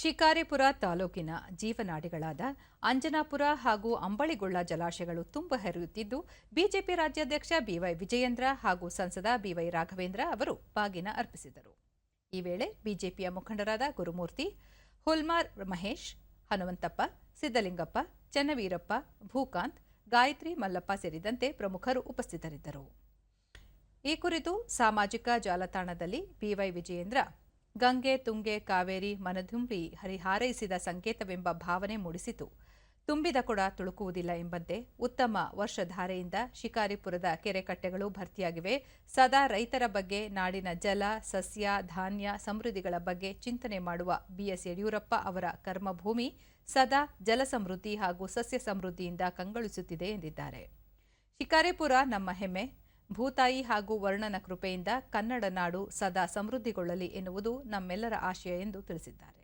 ಶಿಕಾರಿಪುರ ತಾಲೂಕಿನ ಜೀವನಾಡಿಗಳಾದ ಅಂಜನಾಪುರ ಹಾಗೂ ಅಂಬಳಿಗೊಳ್ಳ ಜಲಾಶಯಗಳು ತುಂಬ ಹರಿಯುತ್ತಿದ್ದು, ಬಿಜೆಪಿ ರಾಜ್ಯಾಧ್ಯಕ್ಷ ಬಿವೈ ವಿಜಯೇಂದ್ರ ಹಾಗೂ ಸಂಸದ ಬಿವೈ ರಾಘವೇಂದ್ರ ಅವರು ಬಾಗಿನ ಅರ್ಪಿಸಿದರು. ಈ ವೇಳೆ ಬಿಜೆಪಿಯ ಮುಖಂಡರಾದ ಗುರುಮೂರ್ತಿ ಹುಲ್ಮಾರ್ ಮಹೇಶ್, ಹನುಮಂತಪ್ಪ, ಸಿದ್ದಲಿಂಗಪ್ಪ, ಚನ್ನವೀರಪ್ಪ, ಭೂಕಾಂತ್, ಗಾಯತ್ರಿ ಮಲ್ಲಪ್ಪ ಸೇರಿದಂತೆ ಪ್ರಮುಖರು ಉಪಸ್ಥಿತರಿದ್ದರು. ಈ ಕುರಿತು ಸಾಮಾಜಿಕ ಜಾಲತಾಣದಲ್ಲಿ ಬಿವೈ ವಿಜಯೇಂದ್ರ ಗಂಗೆ, ತುಂಗೆ, ಕಾವೇರಿ, ಮನದುಂಬಿ ಹರಿಹಾರೈಸಿದ ಸಂಕೇತವೆಂಬ ಭಾವನೆ ಮೂಡಿಸಿತು. ತುಂಬಿದ ಕೊಡ ತುಳುಕುವುದಿಲ್ಲ ಎಂಬಂತೆ ಉತ್ತಮ ವರ್ಷಧಾರೆಯಿಂದ ಶಿಕಾರಿಪುರದ ಕೆರೆಕಟ್ಟೆಗಳು ಭರ್ತಿಯಾಗಿವೆ. ಸದಾ ರೈತರ ಬಗ್ಗೆ, ನಾಡಿನ ಜಲ, ಸಸ್ಯ, ಧಾನ್ಯ ಸಮೃದ್ಧಿಗಳ ಬಗ್ಗೆ ಚಿಂತನೆ ಮಾಡುವ ಬಿಎಸ್ ಯಡಿಯೂರಪ್ಪ ಅವರ ಕರ್ಮಭೂಮಿ ಸದಾ ಜಲ ಸಮೃದ್ಧಿ ಹಾಗೂ ಸಸ್ಯ ಸಮೃದ್ಧಿಯಿಂದ ಕಂಗೊಳಿಸುತ್ತಿದೆ ಎಂದಿದ್ದಾರೆ. ಶಿಕಾರಿಪುರ ನಮ್ಮ ಹೆಮ್ಮೆ. ಭೂತಾಯಿ ಹಾಗೂ ವರ್ಣನ ಕೃಪೆಯಿಂದ ಕನ್ನಡ ನಾಡು ಸದಾ ಸಮೃದ್ಧಿಗೊಳ್ಳಲಿ ಎನ್ನುವುದು ನಮ್ಮೆಲ್ಲರ ಆಶಯ ಎಂದು ತಿಳಿಸಿದ್ದಾರೆ.